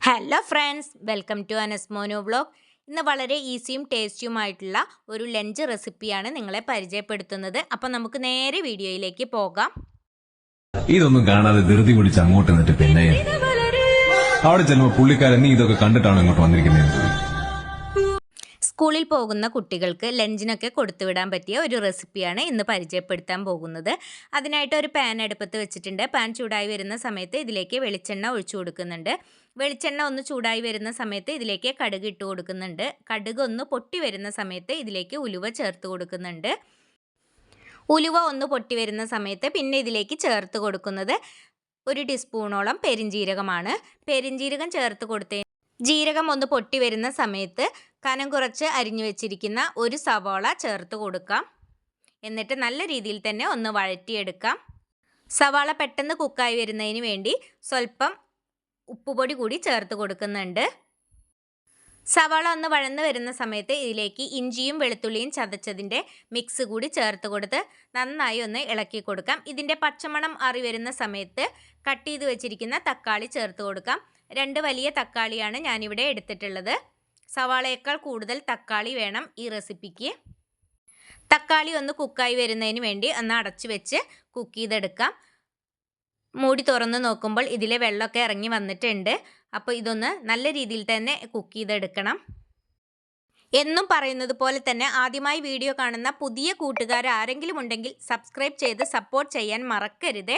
Hello friends welcome to Anas mono vlog ഇന്ന് വളരെ ഈസിയും ടേസ്റ്റിയുമായിട്ടുള്ള ഒരു ലഞ്ച് റെസിപ്പിയാണ് നിങ്ങളെ പരിചയപ്പെടുത്തുന്നത്. അപ്പം നമുക്ക് നേരെ വീഡിയോയിലേക്ക് പോകാം. ഇതൊന്നും കാണാതെ ധൃതി പിടിച്ച് അങ്ങോട്ട് നിന്നിട്ട് പിന്നെ അവിടെ ചെല്ലുമ്പോൾ പുള്ളിക്കാരൻ നീ ഇതൊക്കെ കണ്ടിട്ടാണ് ഇങ്ങോട്ട് വന്നിരിക്കുന്നത് സ്കൂളിൽ പോകുന്ന കുട്ടികൾക്ക് ലഞ്ചിനൊക്കെ കൊടുത്തുവിടാൻ പറ്റിയ ഒരു റെസിപ്പിയാണ് ഇന്ന് പരിചയപ്പെടുത്താൻ പോകുന്നത്. അതിനായിട്ട് ഒരു പാൻ അടുപ്പത്ത് വെച്ചിട്ടുണ്ട്. പാൻ ചൂടായി വരുന്ന സമയത്ത് ഇതിലേക്ക് വെളിച്ചെണ്ണ ഒഴിച്ചു കൊടുക്കുന്നുണ്ട്. വെളിച്ചെണ്ണ ഒന്ന് ചൂടായി വരുന്ന സമയത്ത് ഇതിലേക്ക് കടുക് ഇട്ട് കൊടുക്കുന്നുണ്ട്. കടുക് ഒന്ന് പൊട്ടി വരുന്ന സമയത്ത് ഇതിലേക്ക് ഉലുവ ചേർത്ത് കൊടുക്കുന്നുണ്ട്. ഉലുവ ഒന്ന് പൊട്ടി വരുന്ന സമയത്ത് പിന്നെ ഇതിലേക്ക് ചേർത്ത് കൊടുക്കുന്നത് ഒരു ടീസ്പൂണോളം പെരിഞ്ജീരകമാണ് പെരിഞ്ജീരകം ചേർത്ത് കൊടുത്തതിന് ജീരകം ഒന്ന് പൊട്ടി വരുന്ന സമയത്ത് കനം കുറച്ച് അരിഞ്ഞു വെച്ചിരിക്കുന്ന ഒരു സവോള ചേർത്ത് കൊടുക്കാം. എന്നിട്ട് നല്ല രീതിയിൽ തന്നെ ഒന്ന് വഴറ്റിയെടുക്കാം. സവാള പെട്ടെന്ന് കുക്കായി വരുന്നതിന് വേണ്ടി സ്വല്പം ഉപ്പുപൊടി കൂടി ചേർത്ത് കൊടുക്കുന്നുണ്ട്. സവാള ഒന്ന് വഴന്ന് വരുന്ന സമയത്ത് ഇതിലേക്ക് ഇഞ്ചിയും വെളുത്തുള്ളിയും ചതച്ചതിന്റെ മിക്സ് കൂടി ചേർത്ത് കൊടുത്ത് നന്നായി ഒന്ന് ഇളക്കി കൊടുക്കാം. ഇതിന്റെ പച്ചമണം അറി വരുന്ന സമയത്ത് കട്ട് ചെയ്ത് വെച്ചിരിക്കുന്ന തക്കാളി ചേർത്ത് കൊടുക്കാം. രണ്ട് വലിയ തക്കാളിയാണ് ഞാനിവിടെ എടുത്തിട്ടുള്ളത്. സവാളയേക്കാൾ കൂടുതൽ തക്കാളി വേണം ഈ റെസിപ്പിക്ക്. തക്കാളി ഒന്ന് കുക്കായി വരുന്നതിന് വേണ്ടി ഒന്ന് അടച്ചു വെച്ച് കുക്ക് ചെയ്തെടുക്കാം. മൂടി തുറന്ന് നോക്കുമ്പോൾ ഇതിലെ വെള്ളമൊക്കെ ഇറങ്ങി വന്നിട്ടുണ്ട്. അപ്പോൾ ഇതൊന്ന് നല്ല രീതിയിൽ തന്നെ കുക്ക് ചെയ്തെടുക്കണം. എന്നും പറയുന്നത് പോലെ തന്നെ ആദ്യമായി വീഡിയോ കാണുന്ന പുതിയ കൂട്ടുകാർ ആരെങ്കിലും ഉണ്ടെങ്കിൽ സബ്സ്ക്രൈബ് ചെയ്ത് സപ്പോർട്ട് ചെയ്യാൻ മറക്കരുത്.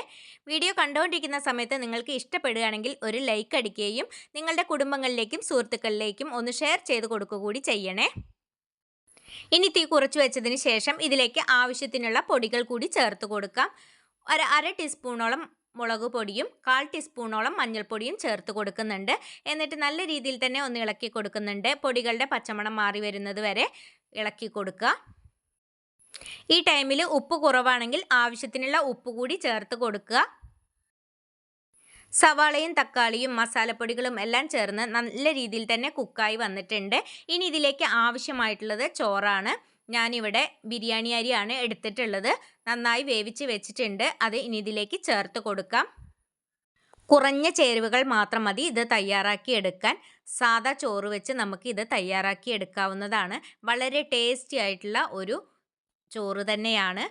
വീഡിയോ കണ്ടുകൊണ്ടിരിക്കുന്ന സമയത്ത് നിങ്ങൾക്ക് ഇഷ്ടപ്പെടുകയാണെങ്കിൽ ഒരു ലൈക്ക് അടിക്കുകയും നിങ്ങളുടെ കുടുംബങ്ങളിലേക്കും സുഹൃത്തുക്കളിലേക്കും ഒന്ന് ഷെയർ ചെയ്ത് കൊടുക്കുക കൂടി ചെയ്യണേ. ഇനി തീ കുറച്ച് വെച്ചതിന് ശേഷം ഇതിലേക്ക് ആവശ്യത്തിനുള്ള പൊടികൾ കൂടി ചേർത്ത് കൊടുക്കാം. ഒരു അര ടീസ്പൂണോളം മുളക് പൊടിയും കാൽ ടീസ്പൂണോളം മഞ്ഞൾപ്പൊടിയും ചേർത്ത് കൊടുക്കുന്നുണ്ട്. എന്നിട്ട് നല്ല രീതിയിൽ തന്നെ ഒന്ന് ഇളക്കി കൊടുക്കുന്നുണ്ട്. പൊടികളുടെ പച്ചമണം മാറി വരുന്നത് വരെ ഇളക്കി കൊടുക്കുക. ഈ ടൈമിൽ ഉപ്പ് കുറവാണെങ്കിൽ ആവശ്യത്തിനുള്ള ഉപ്പ് കൂടി ചേർത്ത് കൊടുക്കുക. സവാളയും തക്കാളിയും മസാലപ്പൊടികളും എല്ലാം ചേർന്ന് നല്ല രീതിയിൽ തന്നെ കുക്കായി വന്നിട്ടുണ്ട്. ഇനി ഇതിലേക്ക് ആവശ്യമായിട്ടുള്ളത് ചോറാണ്. ഞാനിവിടെ ബിരിയാണി അരിയാണ് എടുത്തിട്ടുള്ളത്. നന്നായി വേവിച്ച് വെച്ചിട്ടുണ്ട്. അത് ഇനി ഇതിലേക്ക് ചേർത്ത് കൊടുക്കാം. കുറഞ്ഞ ചേരുവകൾ മാത്രം മതി ഇത് തയ്യാറാക്കി എടുക്കാൻ. സാദാ ചോറ് വെച്ച് നമുക്ക് ഇത് തയ്യാറാക്കി എടുക്കാവുന്നതാണ്. വളരെ ടേസ്റ്റി ആയിട്ടുള്ള ഒരു ചോറ് തന്നെയാണ്.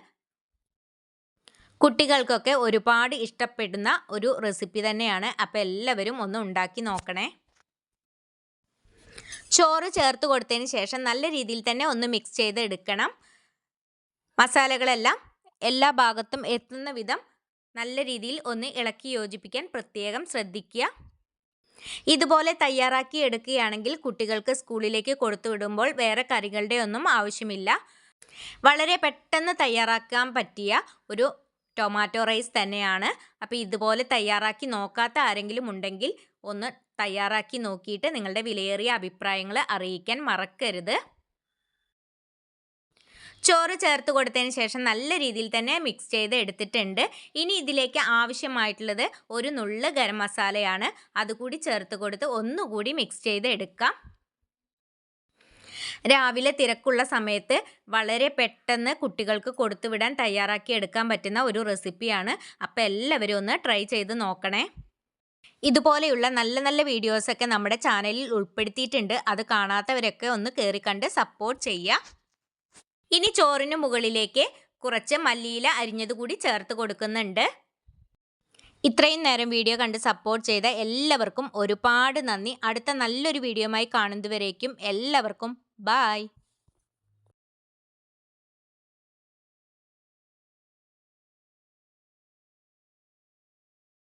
കുട്ടികൾക്കൊക്കെ ഒരുപാട് ഇഷ്ടപ്പെടുന്ന ഒരു റെസിപ്പി തന്നെയാണ്. അപ്പോൾ എല്ലാവരും ഒന്ന് ഉണ്ടാക്കി നോക്കണേ. ചോറ് ചേർത്ത് കൊടുത്തതിന് ശേഷം നല്ല രീതിയിൽ തന്നെ ഒന്ന് മിക്സ് ചെയ്ത് എടുക്കണം മസാലകളെല്ലാം എല്ലാ ഭാഗത്തും എത്തുന്ന വിധം നല്ല രീതിയിൽ ഒന്ന് ഇളക്കി യോജിപ്പിക്കാൻ പ്രത്യേകം ശ്രദ്ധിക്കുക. ഇതുപോലെ തയ്യാറാക്കി എടുക്കുകയാണെങ്കിൽ കുട്ടികൾക്ക് സ്കൂളിലേക്ക് കൊടുത്തു വിടുമ്പോൾ വേറെ കറികളുടെ ഒന്നും ആവശ്യമില്ല. വളരെ പെട്ടെന്ന് തയ്യാറാക്കാൻ പറ്റിയ ഒരു ടൊമാറ്റോ റൈസ് തന്നെയാണ്. അപ്പോൾ ഇതുപോലെ തയ്യാറാക്കി നോക്കാത്ത ആരെങ്കിലും ഉണ്ടെങ്കിൽ ഒന്ന് തയ്യാറാക്കി നോക്കിയിട്ട് നിങ്ങളുടെ വിലയേറിയ അഭിപ്രായങ്ങൾ അറിയിക്കാൻ മറക്കരുത്. ചോറ് ചേർത്ത് കൊടുത്തതിന് ശേഷം നല്ല രീതിയിൽ തന്നെ മിക്സ് ചെയ്ത് എടുത്തിട്ടുണ്ട്. ഇനി ഇതിലേക്ക് ആവശ്യമായിട്ടുള്ളത് ഒരു നുള്ള് ഗരം മസാലയാണ്. അതുകൂടി ചേർത്ത് കൊടുത്ത് ഒന്നുകൂടി മിക്സ് ചെയ്ത് എടുക്കാം. രാവിലെ തിരക്കുള്ള സമയത്ത് വളരെ പെട്ടെന്ന് കുട്ടികൾക്ക് കൊടുത്തുവിടാൻ തയ്യാറാക്കി എടുക്കാൻ പറ്റുന്ന ഒരു റെസിപ്പിയാണ് അപ്പോൾ എല്ലാവരും ഒന്ന് ട്രൈ ചെയ്ത് നോക്കണേ. ഇതുപോലെയുള്ള നല്ല നല്ല വീഡിയോസൊക്കെ നമ്മുടെ ചാനലിൽ ഉൾപ്പെടുത്തിയിട്ടുണ്ട്. അത് കാണാത്തവരൊക്കെ ഒന്ന് കയറി കണ്ട് സപ്പോർട്ട് ചെയ്യുക ഇനി ചോറിന് മുകളിലേക്ക് കുറച്ച് മല്ലിയില അരിഞ്ഞത് കൂടി ചേർത്ത് കൊടുക്കുന്നുണ്ട്. ഇത്രയും നേരം വീഡിയോ കണ്ട് സപ്പോർട്ട് ചെയ്ത എല്ലാവർക്കും ഒരുപാട് നന്ദി. അടുത്ത നല്ലൊരു വീഡിയോയുമായി കാണുന്നതുവരേക്കും എല്ലാവർക്കും ബായ്